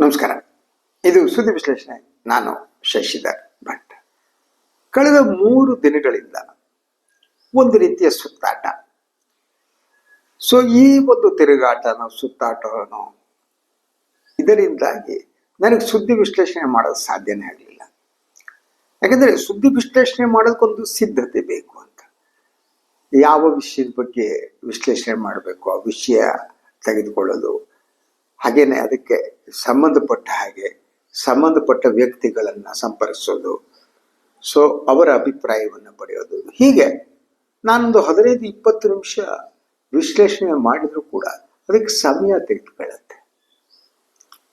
ನಮಸ್ಕಾರ. ಇದು ಸುದ್ದಿ ವಿಶ್ಲೇಷಣೆ. ನಾನು ಶಶಿಧರ್ ಭಟ್. ಕಳೆದ ಮೂರು ದಿನಗಳಿಂದ ಒಂದು ರೀತಿಯ ಸುತ್ತಾಟ. ಸೊ ಈ ಒಂದು ತಿರುಗಾಟನೋ, ಸುತ್ತಾಟನೋ, ಇದರಿಂದಾಗಿ ನನಗೆ ಸುದ್ದಿ ವಿಶ್ಲೇಷಣೆ ಮಾಡೋದು ಸಾಧ್ಯನೇ ಆಗಲಿಲ್ಲ. ಯಾಕಂದರೆ ಸುದ್ದಿ ವಿಶ್ಲೇಷಣೆ ಮಾಡೋದಕ್ಕೊಂದು ಸಿದ್ಧತೆ ಬೇಕು ಅಂತ. ಯಾವ ವಿಷಯದ ಬಗ್ಗೆ ವಿಶ್ಲೇಷಣೆ ಮಾಡಬೇಕು, ಆ ವಿಷಯ ತೆಗೆದುಕೊಳ್ಳೋದು ಹಾಗೇನೆ ಅದಕ್ಕೆ ಸಂಬಂಧಪಟ್ಟ ಹಾಗೆ ಸಂಬಂಧಪಟ್ಟ ವ್ಯಕ್ತಿಗಳನ್ನು ಸಂಪರ್ಕಿಸೋದು. ಸೊ ಅವರ ಅಭಿಪ್ರಾಯವನ್ನು ಪಡೆಯೋದು. ಹೀಗೆ ನಾನೊಂದು ಹದಿನೈದು ಇಪ್ಪತ್ತು ನಿಮಿಷ ವಿಶ್ಲೇಷಣೆ ಮಾಡಿದರೂ ಕೂಡ ಅದಕ್ಕೆ ಸಮಯ ತೆಗೆದುಕೊಳ್ಳುತ್ತೆ.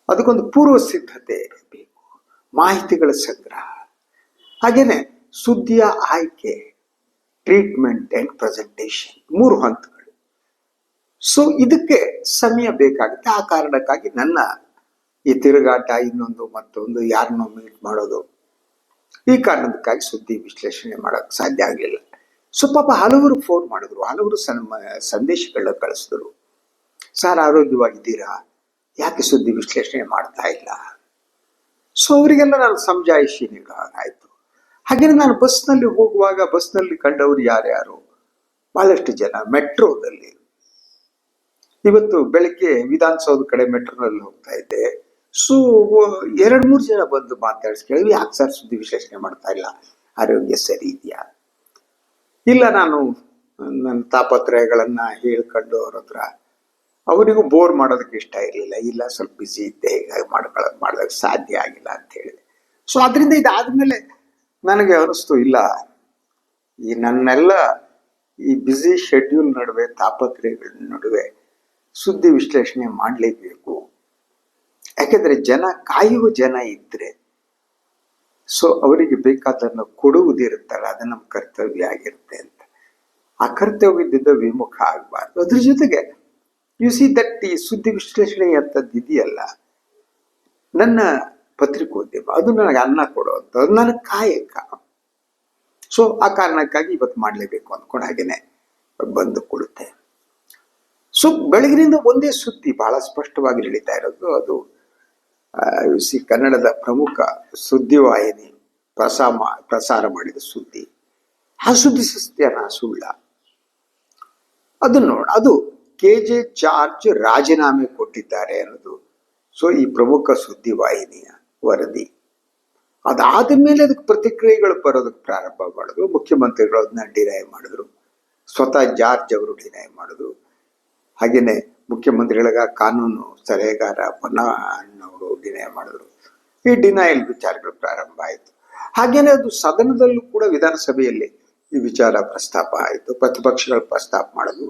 ಅದಕ್ಕೊಂದು ಪೂರ್ವ ಸಿದ್ಧತೆ ಬೇಕು. ಮಾಹಿತಿಗಳ ಸಂಗ್ರಹ. ಹಾಗೇನೆ ಸುದ್ದಿಯ ಆಯ್ಕೆ ಟ್ರೀಟ್ಮೆಂಟ್ ಆ್ಯಂಡ್ ಪ್ರೆಸೆಂಟೇಷನ್ ಮೂರು ಹಂತಗಳು. ಸೊ ಇದಕ್ಕೆ ಸಮಯ ಬೇಕಾಗುತ್ತೆ. ಆ ಕಾರಣಕ್ಕಾಗಿ ನನ್ನ ಈ ತಿರುಗಾಟ, ಇನ್ನೊಂದು ಮತ್ತೊಂದು, ಯಾರನ್ನೋ ಮೀಟ್ ಮಾಡೋದು, ಈ ಕಾರಣಕ್ಕಾಗಿ ಸುದ್ದಿ ವಿಶ್ಲೇಷಣೆ ಮಾಡೋಕ್ಕೆ ಸಾಧ್ಯ ಆಗಲಿಲ್ಲ. ಸೊ ಪಾಪ ಹಲವರು ಫೋನ್ ಮಾಡಿದ್ರು. ಹಲವರು ಸಂದೇಶಗಳನ್ನ ಕಳಿಸಿದ್ರು. ಸರ್, ಆರೋಗ್ಯವಾಗಿದ್ದೀರಾ? ಯಾಕೆ ಸುದ್ದಿ ವಿಶ್ಲೇಷಣೆ ಮಾಡ್ತಾ ಇಲ್ಲ? ಸೊ ಅವರಿಗೆಲ್ಲ ನಾನು ಸಮಜಾಯಿಷಿ ಹಾಗಾಯಿತು ಹಾಗೆಯೇ ನಾನು ಬಸ್ನಲ್ಲಿ ಹೋಗುವಾಗ, ಬಸ್ನಲ್ಲಿ ಕಂಡವರು ಯಾರ್ಯಾರು? ಬಹಳಷ್ಟು ಜನ. ಮೆಟ್ರೋದಲ್ಲಿ. ಇವತ್ತು ಬೆಳಗ್ಗೆ ವಿಧಾನಸೌಧ ಕಡೆ ಮೆಟ್ರೋನಲ್ಲಿ ಹೋಗ್ತಾ ಇದ್ದೆ. ಸೊ ಎರಡ್ ಮೂರು ಜನ ಬಂದು ಮಾತಾಡಿಸಿ ಕೇಳಿದ್ವಿ ಯಾಕೆ ಸರ್ ಸುದ್ದಿ ವಿಶ್ಲೇಷಣೆ ಮಾಡ್ತಾ ಇಲ್ಲ? ಆರೋಗ್ಯ ಸರಿ ಇದೆಯಾ? ಇಲ್ಲ, ನಾನು ನನ್ನ ತಾಪತ್ರಯಗಳನ್ನ ಹೇಳ್ಕೊಂಡು ಅವ್ರ ಹತ್ರ, ಅವರಿಗೂ ಬೋರ್ ಮಾಡೋದಕ್ಕೆ ಇಷ್ಟ ಇರಲಿಲ್ಲ. ಇಲ್ಲ, ಸ್ವಲ್ಪ ಬಿಸಿ ಇದ್ದೆ, ಹೀಗಾಗಿ ಮಾಡ್ಕೊಳ್ಳೋದು ಮಾಡೋದಕ್ಕೆ ಸಾಧ್ಯ ಆಗಿಲ್ಲ ಅಂತ ಹೇಳಿದೆ. ಸೊ ಅದರಿಂದ ಇದಾದ್ಮೇಲೆ ನನಗೆ ಅನಿಸ್ತು, ಇಲ್ಲ, ಈ ನನ್ನೆಲ್ಲ ಈ ಬ್ಯುಸಿ ಶೆಡ್ಯೂಲ್ ನಡುವೆ, ತಾಪತ್ರಯಗಳ ನಡುವೆ ಸುದ್ದಿ ವಿಶ್ಲೇಷಣೆ ಮಾಡಲೇಬೇಕು. ಯಾಕೆಂದರೆ ಜನ ಕಾಯುವ ಜನ ಇದ್ದರೆ ಸೊ ಅವರಿಗೆ ಬೇಕಾದನ್ನು ಕೊಡುವುದಿರುತ್ತಲ್ಲ ಅದು ನಮ್ಮ ಕರ್ತವ್ಯ ಆಗಿರುತ್ತೆ ಅಂತ. ಆ ಕರ್ತವ್ಯದಿಂದ ವಿಮುಖ ಆಗಬಾರ್ದು. ಅದ್ರ ಜೊತೆಗೆ ಯು ಸಿ ದಟ್ ಈ ಸುದ್ದಿ ವಿಶ್ಲೇಷಣೆ ಅಂತದ್ದು ಇದೆಯಲ್ಲ, ನನ್ನ ಪತ್ರಿಕೋದ್ಯಮ, ಅದು ನನಗೆ ಅನ್ನ ಕೊಡುವಂಥದ್ದು ನನ್ನ ಕಾಯಕ. ಸೊ ಆ ಕಾರಣಕ್ಕಾಗಿ ಇವತ್ತು ಮಾಡಲೇಬೇಕು ಅಂದ್ಕೊಂಡು ಹಾಗೇನೆ ಬಂದು ಕೊಡುತ್ತೆ ಸೊ ಬೆಳಗಿನಿಂದ ಒಂದೇ ಸುದ್ದಿ ಬಹಳ ಸ್ಪಷ್ಟವಾಗಿ ನಡೀತಾ ಇರೋದು. ಅದು ಸಿ ಕನ್ನಡದ ಪ್ರಮುಖ ಸುದ್ದಿವಾಹಿನಿ ಪ್ರಸಾಮ, ಪ್ರಸಾರ ಮಾಡಿದ ಸುದ್ದಿ. ಆ ಸುದ್ದಿ ಸತ್ಯನ? ಸುಳ್ಳ. ಅದನ್ನು ನೋಡ, ಅದು ಕೆ ಜೆ ಜಾರ್ಜ್ ರಾಜೀನಾಮೆ ಕೊಟ್ಟಿದ್ದಾರೆ ಅನ್ನೋದು. ಸೊ, ಈ ಪ್ರಮುಖ ಸುದ್ದಿವಾಹಿನಿಯ ವರದಿ. ಅದಾದ ಮೇಲೆ ಅದಕ್ಕೆ ಪ್ರತಿಕ್ರಿಯೆಗಳು ಬರೋದಕ್ಕೆ ಪ್ರಾರಂಭ ಮಾಡಿದ್ರು. ಮುಖ್ಯಮಂತ್ರಿಗಳು ಅದನ್ನ ಡಿನೈ ಮಾಡಿದ್ರು. ಸ್ವತಃ ಜಾರ್ಜ್ ಅವರು ಡಿನೈ ಮಾಡಿದ್ರು. ಹಾಗೇನೆ ಮುಖ್ಯಮಂತ್ರಿಗಳಿಗ ಕಾನೂನು ಸಲಹೆಗಾರ ಪೊನ್ನಣ್ಣವರು ಡಿನೈ ಮಾಡಿದ್ರು. ಈ ಡಿನೈಲ್ ವಿಚಾರಗಳು ಪ್ರಾರಂಭ ಆಯಿತು. ಹಾಗೇನೆ ಅದು ಸದನದಲ್ಲೂ ಕೂಡ ವಿಧಾನಸಭೆಯಲ್ಲಿ ಈ ವಿಚಾರ ಪ್ರಸ್ತಾಪ ಆಯಿತು. ಪ್ರತಿಪಕ್ಷಗಳು ಪ್ರಸ್ತಾಪ ಮಾಡೋದು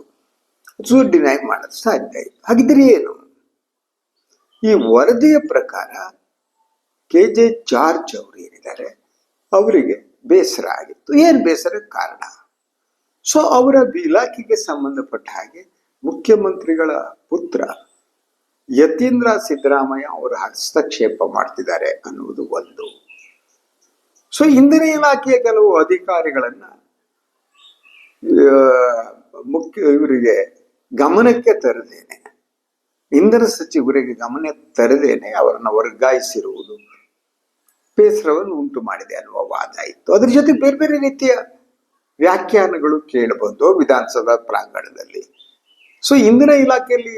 ಸು ಡಿನೈ ಮಾಡೋದು ಸಾಧ್ಯ ಆಯಿತು. ಹಾಗಿದ್ರೆ ಏನು? ಈ ವರದಿಯ ಪ್ರಕಾರ ಕೆ ಜೆ ಜಾರ್ಜ್ ಅವರು ಏನಿದ್ದಾರೆ? ಅವರಿಗೆ ಬೇಸರ ಆಗಿತ್ತು. ಏನು ಬೇಸರ ಕಾರಣ? ಸೊ ಅವರ ಇಲಾಖೆಗೆ ಸಂಬಂಧಪಟ್ಟ ಹಾಗೆ ಮುಖ್ಯಮಂತ್ರಿಗಳ ಪುತ್ರ ಯತೀಂದ್ರ ಸಿದ್ದರಾಮಯ್ಯ ಅವರು ಹಸ್ತಕ್ಷೇಪ ಮಾಡ್ತಿದ್ದಾರೆ ಅನ್ನುವುದು ಒಂದು. ಸೊ ಹಿಂದಿನ ಇಲಾಖೆಯ ಕೆಲವು ಅಧಿಕಾರಿಗಳನ್ನ ಮುಖ್ಯ ಇವರಿಗೆ ಗಮನಕ್ಕೆ ತರದೇನೆ. ಇಂಧನ ಸಚಿವರಿಗೆ ಗಮನ ತರದೇನೆ ಅವರನ್ನು ವರ್ಗಾಯಿಸಿರುವುದು ಬೇಸರವನ್ನು ಉಂಟು ಮಾಡಿದೆ ಅನ್ನುವ ವಾದ ಇತ್ತು. ಅದ್ರ ಜೊತೆ ಬೇರೆ ಬೇರೆ ರೀತಿಯ ವ್ಯಾಖ್ಯಾನಗಳು ಕೇಳಬಂದು ವಿಧಾನಸಭಾ ಪ್ರಾಂಗಣದಲ್ಲಿ. ಸೊ ಇಂದಿನ ಇಲಾಖೆಯಲ್ಲಿ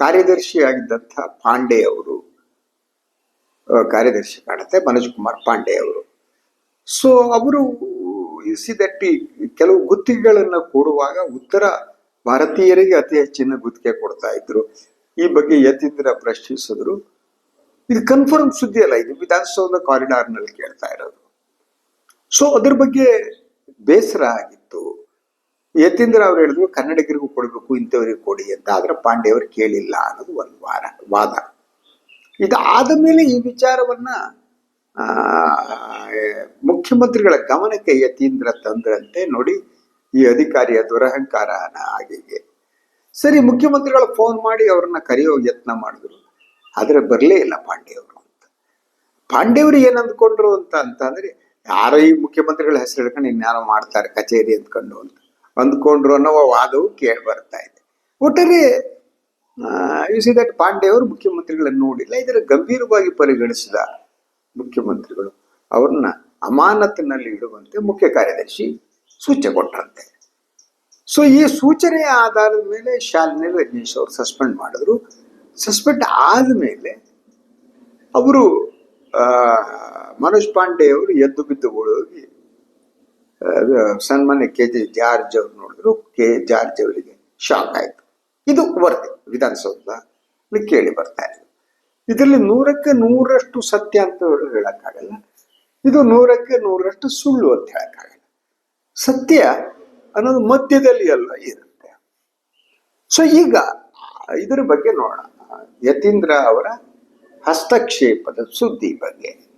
ಕಾರ್ಯದರ್ಶಿಯಾಗಿದ್ದಂಥ ಪಾಂಡೆ ಅವರು ಕಾರ್ಯದರ್ಶಿ ಕಾಣುತ್ತೆ, ಮನೋಜ್ ಕುಮಾರ್ ಪಾಂಡೆ ಅವರು. ಸೊ ಅವರು ಸಿದಟ್ಟಿ ಕೆಲವು ಗುತ್ತಿಗೆಗಳನ್ನು ಕೊಡುವಾಗ ಉತ್ತರ ಭಾರತೀಯರಿಗೆ ಅತಿ ಹೆಚ್ಚಿನ ಗುತ್ತಿಗೆ ಕೊಡ್ತಾ ಇದ್ರು. ಈ ಬಗ್ಗೆ ಯತೀಂದ್ರ ಪ್ರಶ್ನಿಸಿದ್ರು. ಇದು ಕನ್ಫರ್ಮ್ ಸುದ್ದಿ ಅಲ್ಲ, ಇದು ವಿಧಾನಸೌಧ ಕಾರಿಡಾರ್ನಲ್ಲಿ ಕೇಳ್ತಾ ಇರೋದು. ಸೊ ಅದ್ರ ಬಗ್ಗೆ ಬೇಸರ ಆಗಿತ್ತು. ಯತೀಂದ್ರ ಅವ್ರು ಹೇಳಿದ್ರು, ಕನ್ನಡಿಗರಿಗೂ ಕೊಡಬೇಕು, ಇಂಥವ್ರಿಗೆ ಕೊಡಿ ಅಂತ. ಆದ್ರೆ ಪಾಂಡೆಯವರು ಕೇಳಿಲ್ಲ ಅನ್ನೋದು ಒಂದು ವಾರ, ವಾದ. ಇದಾದ ಮೇಲೆ ಈ ವಿಚಾರವನ್ನ ಮುಖ್ಯಮಂತ್ರಿಗಳ ಗಮನಕ್ಕೆ ಯತೀಂದ್ರ ತಂದ್ರಂತೆ ನೋಡಿ ಈ ಅಧಿಕಾರಿಯ ದುರಹಂಕಾರ ಆಗಿಗೆ ಸರಿ, ಮುಖ್ಯಮಂತ್ರಿಗಳ ಫೋನ್ ಮಾಡಿ ಅವ್ರನ್ನ ಕರೆಯೋ ಯತ್ನ ಮಾಡಿದ್ರು. ಆದ್ರೆ ಬರಲೇ ಇಲ್ಲ ಪಾಂಡೆಯವರು ಅಂತ. ಪಾಂಡೆಯವರು ಏನು ಅಂದ್ಕೊಂಡ್ರು ಅಂತ ಅಂತಂದ್ರೆ, ಯಾರೋ ಈ ಮುಖ್ಯಮಂತ್ರಿಗಳ ಹೆಸರು ಹೇಳ್ಕೊಂಡು ಇನ್ಯಾರೋ ಮಾಡ್ತಾರೆ ಕಚೇರಿ ಅಂದ್ಕೊಂಡು ಅಂತ. ಅಂದ್ಕೊಂಡ್ರು ಅನ್ನೋ ವಾದವು ಕೇಳಿ ಬರ್ತಾ ಇದೆ. ಒಟ್ಟಾರೆ ಯು ಸಿ ದಟ್ ಪಾಂಡೆ ಅವರು ಮುಖ್ಯಮಂತ್ರಿಗಳನ್ನು ನೋಡಿಲ್ಲ, ಇದರ ಗಂಭೀರವಾಗಿ ಪರಿಗಣಿಸಿದ ಮುಖ್ಯಮಂತ್ರಿಗಳು. ಅವ್ರನ್ನ ಅಮಾನತಿನಲ್ಲಿ ಇಡುವಂತೆ ಮುಖ್ಯ ಕಾರ್ಯದರ್ಶಿ ಸೂಚನೆ ಕೊಟ್ಟರಂತೆ ಸೊ ಈ ಸೂಚನೆಯ ಆಧಾರದ ಮೇಲೆ ಶಾಲಿನಿ ರಜನೀಶ್ ಅವರು ಸಸ್ಪೆಂಡ್ ಮಾಡಿದ್ರು. ಸಸ್ಪೆಂಡ್ ಆದಮೇಲೆ ಅವರು ಮನೋಜ್ ಪಾಂಡೆ ಅವರು ಎದ್ದು ಬಿದ್ದು ಸನ್ಮಾನ್ಯ ಕೆ ಜೆ ಜಾರ್ಜ್ ಅವ್ರು ನೋಡಿದ್ರು, ಕೆ ಜಾರ್ಜ್ ಅವರಿಗೆ ಶಾಕ್ ಆಯ್ತು. ಇದು ವರದಿ ವಿಧಾನಸೌಧದಲ್ಲಿ ಕೇಳಿ ಬರ್ತಾ ಇದೆ. ಇದರಲ್ಲಿ ನೂರಕ್ಕೆ ನೂರಷ್ಟು ಸತ್ಯ ಅಂತ ಹೇಳಕ್ಕಾಗಲ್ಲ. ಇದು ನೂರಕ್ಕೆ ನೂರಷ್ಟು ಸುಳ್ಳು ಅಂತ ಹೇಳಕ್ಕಾಗಲ್ಲ. ಸತ್ಯ ಅನ್ನೋದು ಮಧ್ಯದಲ್ಲಿ ಅಲ್ಲ, ಇರುತ್ತೆ. ಸೊ ಈಗ ಇದರ ಬಗ್ಗೆ ನೋಡೋಣ. ಯತೀಂದ್ರ ಅವರ ಹಸ್ತಕ್ಷೇಪದ ಸುದ್ದಿ ಬಗ್ಗೆ.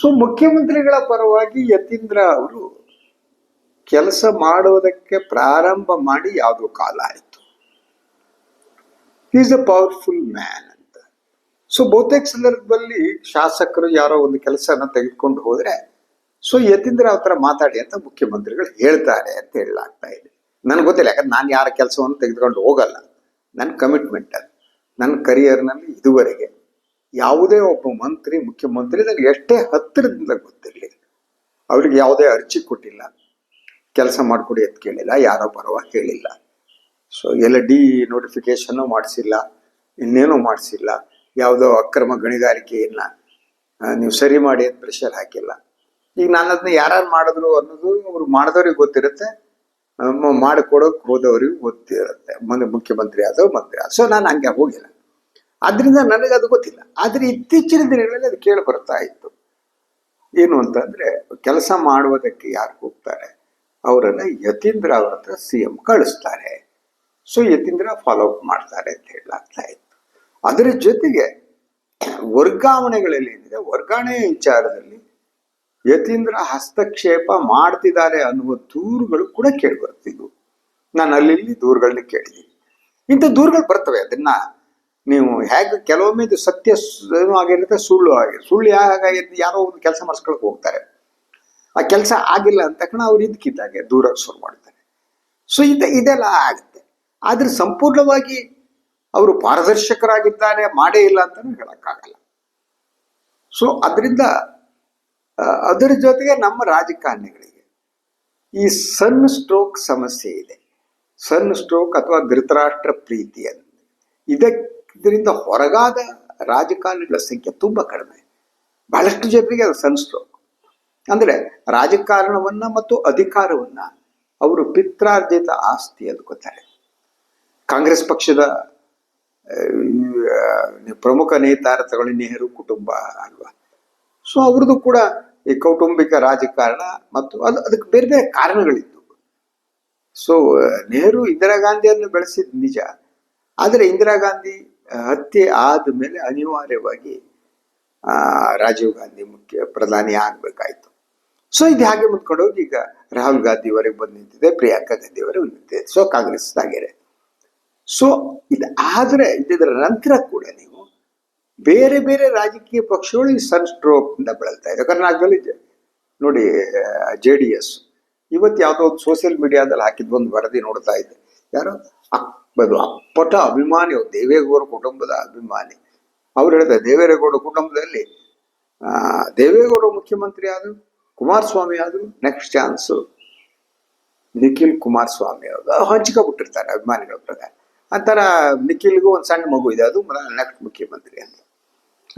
ಸೊ ಮುಖ್ಯಮಂತ್ರಿಗಳ ಪರವಾಗಿ ಯತೀಂದ್ರ ಅವರು ಕೆಲಸ ಮಾಡುವುದಕ್ಕೆ ಪ್ರಾರಂಭ ಮಾಡಿ ಯಾವುದೋ ಕಾಲ ಆಯಿತು. ಈಸ್ ಅ ಪವರ್ಫುಲ್ ಮ್ಯಾನ್ ಅಂತ. ಸೊ ಬಹುತೇಕ ಸಂದರ್ಭದಲ್ಲಿ ಶಾಸಕರು ಯಾರೋ ಒಂದು ಕೆಲಸನ ತೆಗೆದುಕೊಂಡು ಹೋದ್ರೆ ಸೊ ಯತೀಂದ್ರ ಹತ್ರ ಮಾತಾಡಿ ಅಂತ ಮುಖ್ಯಮಂತ್ರಿಗಳು ಹೇಳ್ತಾರೆ ಅಂತ ಹೇಳಲಾಗ್ತಾ ಇದೆ. ನನಗೆ ಗೊತ್ತಿಲ್ಲ, ಯಾಕಂದ್ರೆ ನಾನು ಯಾರ ಕೆಲಸವನ್ನು ತೆಗೆದುಕೊಂಡು ಹೋಗಲ್ಲ. ನನ್ನ ಕಮಿಟ್ಮೆಂಟ್ ಅದು. ನನ್ನ ಕರಿಯರ್ನಲ್ಲಿ ಇದುವರೆಗೆ ಯಾವುದೇ ಒಬ್ಬ ಮಂತ್ರಿ ಮುಖ್ಯಮಂತ್ರಿ ನನಗೆ ಎಷ್ಟೇ ಹತ್ತಿರದಿಂದ ಗೊತ್ತಿರಲಿ, ಅವ್ರಿಗೆ ಯಾವುದೇ ಅರ್ಜಿ ಕೊಟ್ಟಿಲ್ಲ. ಕೆಲಸ ಮಾಡಿಕೊಡಿ ಅಂತ ಕೇಳಿಲ್ಲ, ಯಾರೋ ಬರುವ ಹೇಳಿಲ್ಲ ಸೊ ಎಲ್ಲ ಡಿ ನೋಟಿಫಿಕೇಶನ್ನು ಮಾಡಿಸಿಲ್ಲ, ಇನ್ನೇನೂ ಮಾಡಿಸಿಲ್ಲ. ಯಾವುದೋ ಅಕ್ರಮ ಗಣಿಗಾರಿಕೆಯನ್ನ ನೀವು ಸರಿ ಮಾಡಿ ಅಂತ ಪ್ರೆಷರ್ ಹಾಕಿಲ್ಲ. ಈಗ ನಾನು ಅದನ್ನ ಯಾರು ಮಾಡಿದ್ರು ಅನ್ನೋದು ಅವ್ರು ಮಾಡಿದವ್ರಿಗೆ ಗೊತ್ತಿರುತ್ತೆ ಮಾಡಿಕೊಡೋಕೆ ಹೋದವ್ರಿಗೆ ಗೊತ್ತಿರುತ್ತೆ. ಮುಂದೆ ಮುಖ್ಯಮಂತ್ರಿ ಆದೋ ಮಂತ್ರಿ ಆದ. ಸೊ ನಾನು ಹಂಗೆ ಹೋಗಿಲ್ಲ. ಆದ್ರಿಂದ ನನಗೆ ಅದು ಗೊತ್ತಿಲ್ಲ. ಆದರೆ ಇತ್ತೀಚಿನ ದಿನಗಳಲ್ಲಿ ಅದು ಕೇಳಿ ಬರ್ತಾ ಇತ್ತು. ಏನು ಅಂತಂದ್ರೆ, ಕೆಲಸ ಮಾಡುವುದಕ್ಕೆ ಯಾರು ಹೋಗ್ತಾರೆ? ಅವರನ್ನ ಯತೀಂದ್ರ ಅವ್ರ ಹತ್ರ ಸಿ ಎಂ ಕಳಿಸ್ತಾರೆ. ಸೊ ಯತೀಂದ್ರ ಫಾಲೋ ಅಪ್ ಮಾಡ್ತಾರೆ ಅಂತ ಹೇಳಲಾಗ್ತಾ ಇತ್ತು. ಅದರ ಜೊತೆಗೆ ವರ್ಗಾವಣೆಗಳಲ್ಲಿ ಏನಿದೆ, ವರ್ಗಾವಣೆ ವಿಚಾರದಲ್ಲಿ ಯತೀಂದ್ರ ಹಸ್ತಕ್ಷೇಪ ಮಾಡ್ತಿದ್ದಾರೆ ಅನ್ನುವ ದೂರುಗಳು ಕೂಡ ಕೇಳಿ ಬರ್ತಿದ್ವು ನಾನು ಅಲ್ಲಿ ದೂರುಗಳನ್ನ ಕೇಳಿದ್ದೀನಿ. ಇಂಥ ದೂರುಗಳು ಬರ್ತವೆ, ಅದನ್ನ ನೀವು ಹೇಗೆ ಕೆಲವೊಮ್ಮೆ ಇದು ಸತ್ಯ ಆಗಿರುತ್ತೆ, ಸುಳ್ಳು ಆಗಿರುತ್ತೆ ಸುಳ್ಳು ಹೇಗಾಗಿರುತ್ತೆ ಯಾರೋ ಒಂದು ಕೆಲಸ ಮಾಡಿಸ್ಕೊಳಕ್ ಹೋಗ್ತಾರೆ. ಆ ಕೆಲಸ ಆಗಿಲ್ಲ ಅಂತ ತಕ್ಷಣ ಅವ್ರು ಇದಕ್ಕಿದ್ದಾಗೆ ದೂರ ಶುರು ಮಾಡ್ತಾರೆ. ಸೊ ಇದು, ಇದೆಲ್ಲ ಆಗುತ್ತೆ. ಆದ್ರೆ ಸಂಪೂರ್ಣವಾಗಿ ಅವರು ಪಾರದರ್ಶಕರಾಗಿದ್ದಾರೆ ಮಾಡೇ ಇಲ್ಲ ಅಂತಲೂ ಹೇಳಕ್ಕಾಗಲ್ಲ. ಸೊ ಅದರಿಂದ ಅದರ ಜೊತೆಗೆ ನಮ್ಮ ರಾಜಕಾರಣಿಗಳಿಗೆ ಈ ಸನ್ ಸ್ಟ್ರೋಕ್ ಸಮಸ್ಯೆ ಇದೆ. ಸನ್ ಸ್ಟ್ರೋಕ್ ಅಥವಾ ಧೃತರಾಷ್ಟ್ರ ಪ್ರೀತಿ ಅಂತ. ಇದರಿಂದ ಹೊರಗಾದ ರಾಜಕಾರಣಿಗಳ ಸಂಖ್ಯೆ ತುಂಬಾ ಕಡಿಮೆ. ಬಹಳಷ್ಟು ಜನರಿಗೆ ಅದು ಸನ್ ಸ್ಟ್ರೋಕ್. ಅಂದ್ರೆ ರಾಜಕಾರಣವನ್ನ ಮತ್ತು ಅಧಿಕಾರವನ್ನ ಅವರು ಪಿತ್ರಾರ್ಜಿತ ಆಸ್ತಿ ಅಂದ್ಕೋತಾರೆ ಕಾಂಗ್ರೆಸ್ ಪಕ್ಷದ ಪ್ರಮುಖ ನೇತಾರ ತಗೊಳ್ಳಿ ನೆಹರು ಕುಟುಂಬ ಅಲ್ವಾ? ಸೊ ಅವ್ರದ್ದು ಕೂಡ ಈ ಕೌಟುಂಬಿಕ ರಾಜಕಾರಣ ಮತ್ತು ಅದು, ಅದಕ್ಕೆ ಬೇರೆ ಬೇರೆ ಕಾರಣಗಳಿತ್ತು. ಸೊ ನೆಹರು ಇಂದಿರಾ ಗಾಂಧಿಯನ್ನು ಬೆಳೆಸಿದ ನಿಜ. ಆದರೆ ಇಂದಿರಾ ಗಾಂಧಿ ಹತ್ಯೆ ಆದ ಮೇಲೆ ಅನಿವಾರ್ಯವಾಗಿ ರಾಜೀವ್ ಗಾಂಧಿ ಮುಖ್ಯ ಪ್ರಧಾನಿ ಆಗ್ಬೇಕಾಯ್ತು. ಸೊ ಇದು ಹಾಗೆ ಮುಂದ್ಕೊಂಡೋಗಿ ಈಗ ರಾಹುಲ್ ಗಾಂಧಿವರೆಗೆ ಬಂದು ನಿಂತಿದೆ, ಪ್ರಿಯಾಂಕಾ ಗಾಂಧಿವರೆಗೆ ನಿಂತಿದೆ. ಸೊ ಕಾಂಗ್ರೆಸ್ ಆಗಿದೆ ಸೊ ಇದು ಆದ್ರೆ ಇದರ ನಂತರ ಕೂಡ ನೀವು ಬೇರೆ ಬೇರೆ ರಾಜಕೀಯ ಪಕ್ಷಗಳು ಈ ಸನ್ ಸ್ಟ್ರೋಕ್ ಇಂದ ಬೆಳಲ್ತಾ ಇದೆ ಕರ್ನಾಟಕದಲ್ಲಿ ನೋಡಿ ಜೆ ಡಿ ಎಸ್ ಇವತ್ತು ಯಾವುದೋ ಒಂದು ಸೋಷಿಯಲ್ ಮೀಡಿಯಾದಲ್ಲಿ ಹಾಕಿದ್ ಒಂದು ವರದಿ ನೋಡ್ತಾ ಇದ್ದೆ. ಯಾರು ಅಪ್ಪದು ಅಪ್ಪಟ ಅಭಿಮಾನಿ ದೇವೇಗೌಡ ಕುಟುಂಬದ ಅಭಿಮಾನಿ. ಅವ್ರು ಹೇಳಿದ ದೇವೇಗೌಡ ಕುಟುಂಬದಲ್ಲಿ ದೇವೇಗೌಡ ಮುಖ್ಯಮಂತ್ರಿ ಆದ್ರು ಕುಮಾರಸ್ವಾಮಿ ಆದರೂ ನೆಕ್ಸ್ಟ್ ಚಾನ್ಸ್ ನಿಖಿಲ್ ಕುಮಾರಸ್ವಾಮಿ ಅವರು. ಹಂಚ್ಕೊಬಿಟ್ಟಿರ್ತಾರೆ, ಅಭಿಮಾನಿಗಳ ಪ್ರಕಾರ. ಥರ ನಿಖಿಲ್ಗೂ ಒಂದು ಸಣ್ಣ ಮಗು ಇದೆ, ಅದು ನೆಕ್ಸ್ಟ್ ಮುಖ್ಯಮಂತ್ರಿ ಅಂತ.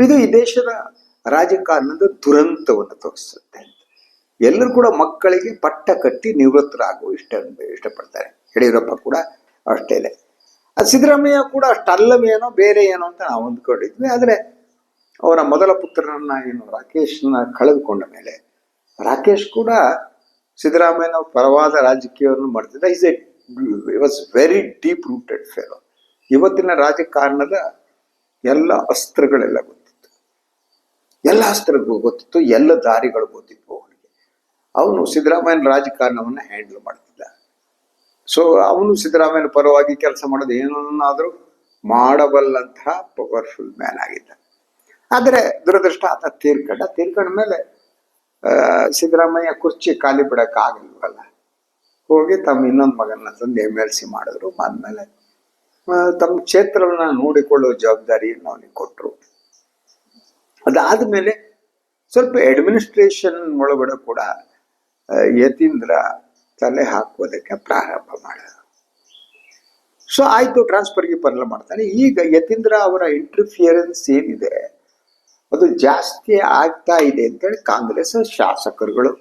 ಇದು ಈ ದೇಶದ ರಾಜಕಾರಣದ ದುರಂತವನ್ನು ತೋರಿಸುತ್ತೆ ಎಲ್ಲರೂ ಕೂಡ ಮಕ್ಕಳಿಗೆ ಪಟ್ಟ ಕಟ್ಟಿ ನಿವೃತ್ತರಾಗುವ ಇಷ್ಟ ಇಷ್ಟಪಡ್ತಾರೆ. ಯಡಿಯೂರಪ್ಪ ಕೂಡ ಅಷ್ಟೇ ಇದೆ. ಅದು ಸಿದ್ದರಾಮಯ್ಯ ಕೂಡ ಅಷ್ಟಲ್ಲವೇನೋ ಬೇರೆ ಏನೋ ಅಂತ ನಾವು ಅಂದ್ಕೊಂಡಿದ್ವಿ. ಆದರೆ ಅವರ ಮೊದಲ ಪುತ್ರನನ್ನ ಏನು ರಾಕೇಶ್ನ ಕಳೆದುಕೊಂಡ ಮೇಲೆ ರಾಕೇಶ್ ಕೂಡ ಸಿದ್ದರಾಮಯ್ಯನ ಪರವಾದ ರಾಜಕೀಯವನ್ನು ಮಾಡ್ತಿದ್ದ. Is a was very deep rooted fellow ಇವತ್ತಿನ ರಾಜಕಾರಣದ ಎಲ್ಲ ಅಸ್ತ್ರಗಳೆಲ್ಲ ಗೊತ್ತಿತ್ತು. ಎಲ್ಲ ಅಸ್ತ್ರಗಳು ಗೊತ್ತಿತ್ತು, ಎಲ್ಲ ದಾರಿಗಳು ಗೊತ್ತಿತ್ತು ಅವನಿಗೆ. ಅವನು ಸಿದ್ದರಾಮಯ್ಯನ ರಾಜಕಾರಣವನ್ನು ಹ್ಯಾಂಡಲ್ ಮಾಡ್ತಿದ್ದ. ಸೊ ಅವನು ಸಿದ್ದರಾಮಯ್ಯನ ಪರವಾಗಿ ಕೆಲಸ ಮಾಡೋದು ಏನನ್ನಾದರೂ ಮಾಡಬಲ್ಲಂತಹ ಪವರ್ಫುಲ್ ಮ್ಯಾನ್ ಆಗಿದ್ದ. ಆದರೆ ದುರದೃಷ್ಟ ಆತ ತೀರ್ಕಂಡ ತೀರ್ಕೊಂಡ ಮೇಲೆ ಸಿದ್ದರಾಮಯ್ಯ ಕುರ್ಚಿ ಖಾಲಿ ಬಿಡಕ್ಕೆ ಆಗಲ್ವಲ್ಲ? ಹೋಗಿ ತಮ್ಮ ಇನ್ನೊಂದು ಮಗನ ತಂದು ಎಂ ಎಲ್ ಸಿ ಮಾಡಿದ್ರು. ಆದ್ಮೇಲೆ ತಮ್ಮ ಕ್ಷೇತ್ರವನ್ನ ನೋಡಿಕೊಳ್ಳೋ ಜವಾಬ್ದಾರಿಯನ್ನು ಅವನಿಗೆ ಕೊಟ್ಟರು ಅದಾದ್ಮೇಲೆ ಸ್ವಲ್ಪ ಅಡ್ಮಿನಿಸ್ಟ್ರೇಷನ್ ಒಳಗಡೆ ಕೂಡ ಯತೀಂದ್ರ ತಲೆ ಹಾಕೋದಕ್ಕೆ ಪ್ರಾರಂಭ ಮಾಡ ಸೊ ಆಯಿತು ಟ್ರಾನ್ಸ್ಫರ್ ಗಿಫರ್ ಎಲ್ಲ ಮಾಡ್ತಾನೆ. ಈಗ ಯತೀಂದ್ರ ಅವರ ಇಂಟರ್ಫಿಯರೆನ್ಸ್ ಏನಿದೆ? ಅದು ಜಾಸ್ತಿ ಆಗ್ತಾ ಇದೆ ಅಂತೇಳಿ ಕಾಂಗ್ರೆಸ್ ಶಾಸಕರುಗಳು,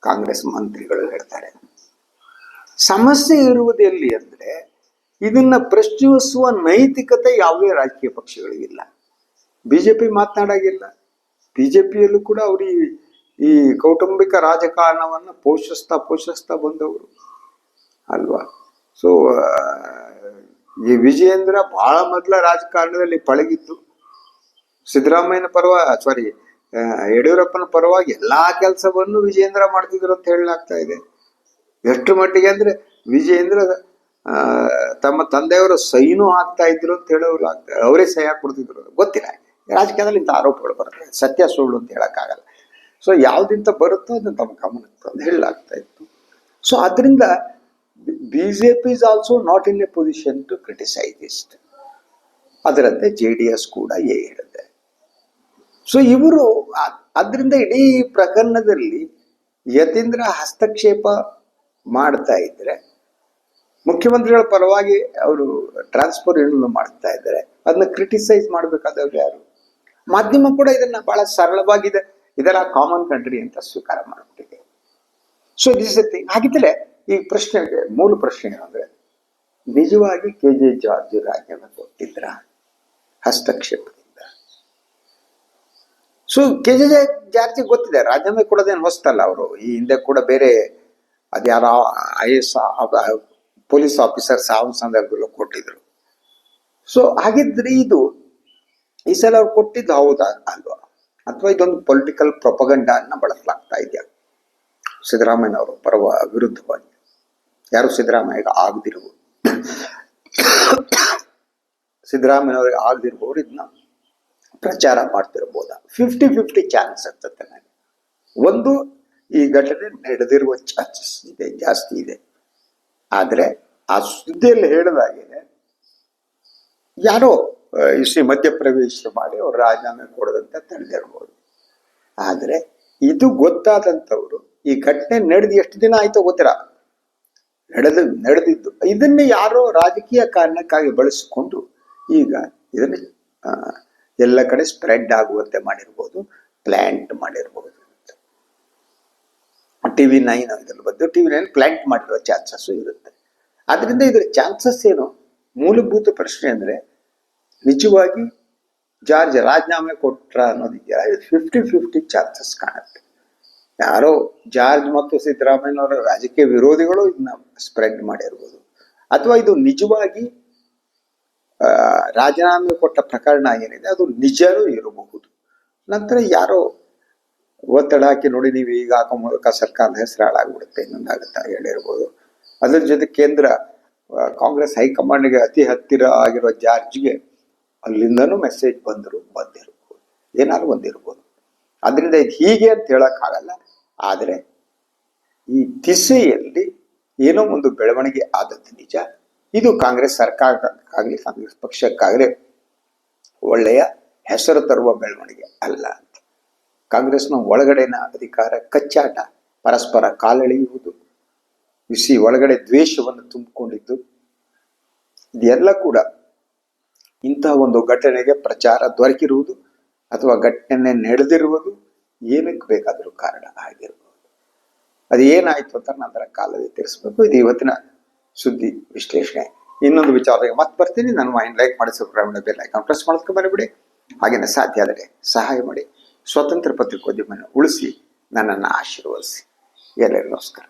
ಕಾಂಗ್ರೆಸ್ ಮಂತ್ರಿಗಳು ಹೇಳ್ತಾರೆ. ಸಮಸ್ಯೆ ಇರುವುದು ಎಲ್ಲಿ ಅಂದ್ರೆ, ಇದನ್ನ ಪ್ರಶ್ನಿಸುವ ನೈತಿಕತೆ ಯಾವುದೇ ರಾಜಕೀಯ ಪಕ್ಷಗಳಿಗಿಲ್ಲ ಬಿಜೆಪಿ ಮಾತನಾಡಾಗಿಲ್ಲ. ಬಿಜೆಪಿಯಲ್ಲೂ ಕೂಡ ಅವರು ಈ ಈ ಕೌಟುಂಬಿಕ ರಾಜಕಾರಣವನ್ನು ಪೋಷಿಸ್ತಾ ಪೋಷಿಸ್ತಾ ಬಂದವರು. ಅಲ್ವಾ? ಸೊ ಈ ವಿಜಯೇಂದ್ರ ಬಹಳ ಮೊದಲ ರಾಜಕಾರಣದಲ್ಲಿ ಪಳಗಿದ್ದು. ಸಿದ್ದರಾಮಯ್ಯನ ಪರವ ಸಾರಿ ಯಡಿಯೂರಪ್ಪನ ಪರವಾಗಿ ಎಲ್ಲಾ ಕೆಲಸವನ್ನು ವಿಜಯೇಂದ್ರ ಮಾಡ್ತಿದ್ರು ಅಂತ ಹೇಳಲಾಗ್ತಾ ಇದೆ. ಎಷ್ಟು ಮಟ್ಟಿಗೆ ಅಂದ್ರೆ ವಿಜಯೇಂದ್ರ ತಮ್ಮ ತಂದೆಯವರು ಸೈನು ಆಗ್ತಾ ಇದ್ರು ಅಂತ ಹೇಳೋರು ಆಗ್ತಾ, ಅವರೇ ಸಹಿ ಹಾಕ್ಬಿಡ್ತಿದ್ರು. ಗೊತ್ತಿಲ್ಲ, ರಾಜಕೀಯದಲ್ಲಿ ಇಂಥ ಆರೋಪಗಳು ಬರ್ತವೆ ಸತ್ಯ ಸುಳ್ಳು ಅಂತ ಹೇಳೋಕ್ಕಾಗಲ್ಲ. ಸೊ ಯಾವ್ದಿಂತ ಬರುತ್ತೋ ಅದನ್ನ ತಮ್ಮ ಗಮನಕ್ಕೆ ಅಂತ ಹೇಳಲಾಗ್ತಾ ಇತ್ತು. ಸೊ ಅದರಿಂದ B J P is also not in a position to criticise ಇಸ್ಟ್ ಅದರಂತೆ ಜೆ ಡಿ ಎಸ್ ಕೂಡ ಏ ಹೇಳಿದೆ. ಸೊ ಇವರು ಅದರಿಂದ ಇಡೀ ಪ್ರಕರಣದಲ್ಲಿ ಯತೀಂದ್ರ ಹಸ್ತಕ್ಷೇಪ ಮಾಡ್ತಾ ಇದ್ರೆ, ಮುಖ್ಯಮಂತ್ರಿಗಳ ಪರವಾಗಿ ಅವರು ಟ್ರಾನ್ಸ್ಫರ್ ಏನನ್ನು ಮಾಡ್ತಾ ಇದ್ದಾರೆ, ಅದನ್ನ ಕ್ರಿಟಿಸೈಸ್ ಮಾಡಬೇಕಾದವ್ರು ಯಾರು? ಮಾಧ್ಯಮ ಕೂಡ ಇದನ್ನ ಬಹಳ ಸರಳವಾಗಿದೆ. ಇದರ ಕಾಮನ್ ಕಂಟ್ರಿ ಅಂತ ಸ್ವೀಕಾರ ಮಾಡ್ಬಿಟ್ಟಿದೆ. ಸೊ ದಿಸ್ ಥಿಂಗ್ ಹಾಗಿದ್ರೆ ಈ ಪ್ರಶ್ನೆಗೆ ಮೂಲ ಪ್ರಶ್ನೆ ಏನಂದ್ರೆ ನಿಜವಾಗಿ ಕೆ ಜೆ ಜಾರ್ಜ್ ರಾಜ್ಯವನ್ನು ಕೊಟ್ಟಿದ್ರ ಹಸ್ತಕ್ಷೇಪದಿಂದ ಸೊ ಕೆ ಜೆ ಜಾರ್ಜಿ ಗೊತ್ತಿದೆ. ರಾಜೀನಾಮೆ ಕೊಡೋದೇನು ಹೊಸ್ತಲ್ಲ ಅವರು. ಈ ಹಿಂದೆ ಕೂಡ ಬೇರೆ ಅದ್ಯಾರೋ ಐ ಎಸ್ ಪೊಲೀಸ್ ಆಫೀಸರ್ ಸಾವಿನ ಸಂದರ್ಭದಲ್ಲೂ ಕೊಟ್ಟಿದ್ರು. ಸೊ ಹಾಗಿದ್ರೆ ಇದು, ಈ ಸಲ ಅವ್ರು ಕೊಟ್ಟಿದ್ದು ಹೌದಾ ಅಲ್ವಾ? ಅಥವಾ ಇದೊಂದು ಪೊಲಿಟಿಕಲ್ ಪ್ರೊಪಗಂಡನ್ನ ಬಳಸಲಾಗ್ತಾ ಇದೆಯಾ? ಸಿದ್ದರಾಮಯ್ಯನವರು ಪರವ ವಿರುದ್ಧವಾಗಿ. ಯಾರು ಸಿದ್ದರಾಮಯ್ಯಗೆ ಸಿದ್ದರಾಮಯ್ಯ ಅವ್ರಿಗೆ ಆಗದಿರುವವರು ಇದನ್ನ ಪ್ರಚಾರ ಮಾಡ್ತಿರ್ಬೋದ. ಫಿಫ್ಟಿ ಫಿಫ್ಟಿ ಚಾನ್ಸ್ ಇರ್ತದೆ ನನಗೆ. ಒಂದು, ಈ ಘಟನೆ ನಡೆದಿರುವ ಚಾನ್ಸಸ್ ಇದೆ, ಜಾಸ್ತಿ ಇದೆ. ಆದರೆ, ಆ ಸುದ್ದಿಯಲ್ಲಿ ಹೇಳಿದಾಗೆ ಯಾರೋ ಇಸಿ ಮಧ್ಯಪ್ರವೇಶ ಮಾಡಿ ಅವ್ರು ರಾಜೀನಾಮೆ ಕೊಡದಂತ ತಿಳಿದಿರ್ಬೋದು. ಆದರೆ, ಇದು ಗೊತ್ತಾದಂಥವ್ರು, ಈ ಘಟನೆ ನಡೆದು ಎಷ್ಟು ದಿನ ಆಯ್ತೋ ಗೊತ್ತಿರ ನಡೆದು, ನಡೆದಿದ್ದು, ಇದನ್ನೇ ಯಾರೋ ರಾಜಕೀಯ ಕಾರಣಕ್ಕಾಗಿ ಬಳಸಿಕೊಂಡು ಈಗ ಇದನ್ನ ಎಲ್ಲ ಕಡೆ ಸ್ಪ್ರೆಡ್ ಆಗುವಂತೆ ಮಾಡಿರ್ಬೋದು ಪ್ಲಾಂಟ್ ಮಾಡಿರ್ಬೋದು. ಟಿ ವಿ ನೈನ್ ಇದ್ರಲ್ಲಿ ಬಂದು ಟಿವಿ ನೈನ್ ಪ್ಲಾಂಟ್ ಮಾಡಿರೋ ಚಾನ್ಸಸ್ ಇರುತ್ತೆ. ಅದರಿಂದ ಇದರ ಚಾನ್ಸಸ್ ಏನು? ಮೂಲಭೂತ ಪ್ರಶ್ನೆ ಅಂದ್ರೆ, ನಿಜವಾಗಿ ಜಾರ್ಜ್ ರಾಜೀನಾಮೆ ಕೊಟ್ರ ಅನ್ನೋದಿದೆಯಾ? ಇದು ಫಿಫ್ಟಿ ಫಿಫ್ಟಿ ಚಾನ್ಸಸ್ ಕಾಣುತ್ತೆ. ಯಾರೋ ಜಾರ್ಜ್ ಮತ್ತು ಸಿದ್ದರಾಮಯ್ಯನವರ ರಾಜಕೀಯ ವಿರೋಧಿಗಳು ಇದನ್ನ ಸ್ಪ್ರೆಡ್ ಮಾಡಿರ್ಬೋದು. ಅಥವಾ ಇದು ನಿಜವಾಗಿ ರಾಜೀನಾಮೆ ಕೊಟ್ಟ ಪ್ರಕರಣ ಏನಿದೆ, ಅದು ನಿಜನೂ ಇರಬಹುದು. ನಂತರ ಯಾರೋ ಒತ್ತಡ ಹಾಕಿ ನೋಡಿ ನೀವು ಈಗ ಹಾಕೋ ಮೂಲಕ ಸರ್ಕಾರದ ಹೆಸರು ಹಾಳಾಗ್ಬಿಡುತ್ತೆ, ಇನ್ನೊಂದಾಗುತ್ತಾ ಹೇಳಿರ್ಬೋದು. ಅದ್ರ ಜೊತೆ ಕೇಂದ್ರ ಕಾಂಗ್ರೆಸ್ ಹೈಕಮಾಂಡ್ಗೆ ಅತಿ ಹತ್ತಿರ ಆಗಿರೋ ಜಾರ್ಜ್ಗೆ ಅಲ್ಲಿಂದನೂ ಮೆಸೇಜ್ ಬಂದರು ಬಂದಿರ್ಬೋದು, ಏನಾದ್ರು ಬಂದಿರ್ಬೋದು. ಅದರಿಂದ ಇದು ಹೀಗೆ ಅಂತ ಹೇಳಕ್ಕಾಗಲ್ಲ ಆದರೆ ಈ ದಿಸೆಯಲ್ಲಿ ಏನೋ ಒಂದು ಬೆಳವಣಿಗೆ ಆದದ್ದು ನಿಜ. ಇದು ಕಾಂಗ್ರೆಸ್ ಸರ್ಕಾರಕ್ಕಾಗಲಿ, ಕಾಂಗ್ರೆಸ್ ಪಕ್ಷಕ್ಕಾಗಲಿ ಒಳ್ಳೆಯ ಹೆಸರು ತರುವ ಬೆಳವಣಿಗೆ ಅಲ್ಲ ಅಂತ. ಕಾಂಗ್ರೆಸ್ನ ಒಳಗಡೆನ ಅಧಿಕಾರ, ಕಚ್ಚಾಟ, ಪರಸ್ಪರ ಕಾಲೆಳೆಯುವುದು, ಬಿಸಿ ಒಳಗಡೆ ದ್ವೇಷವನ್ನು ತುಂಬಿಕೊಂಡಿದ್ದು, ಇದೆಲ್ಲ ಕೂಡ ಇಂತಹ ಒಂದು ಘಟನೆಗೆ ಪ್ರಚಾರ ದೊರಕಿರುವುದು ಅಥವಾ ಘಟನೆ ನಡೆದಿರುವುದು ಏನಕ್ಕೆ ಬೇಕಾದರೂ ಕಾರಣ ಆಗಿರ್ಬೋದು. ಅದು ಏನಾಯಿತು ಅಂತ ನಂತರ ಕಾಲದಲ್ಲಿ ತಿಳಿಸ್ಬೇಕು. ಇದು ಇವತ್ತಿನ ಸುದ್ದಿ ವಿಶ್ಲೇಷಣೆ. ಇನ್ನೊಂದು ವಿಚಾರದಾಗ ಮತ್ತೆ ಬರ್ತೀನಿ. ನನ್ನ ಮೈಂಡ್ ಲೈಕ್ ಮಾಡಿ ಸುಬ್ರಹ್ಮಣ್ಯ ಬೆಲ್ ಐಕಾನ್ ಪ್ರೆಸ್ ಮಾಡ್ಕೊಂಡು ಬಂದ್ಬಿಡಿ ಹಾಗೆ ಸಾಧ್ಯ ಆದರೆ ಸಹಾಯ ಮಾಡಿ. ಸ್ವತಂತ್ರ ಪತ್ರಿಕೋದ್ಯಮವನ್ನು ಉಳಿಸಿ, ನನ್ನನ್ನು ಆಶೀರ್ವದಿಸಿ. ಎಲ್ಲರಿಗೂ ನಮಸ್ಕಾರ.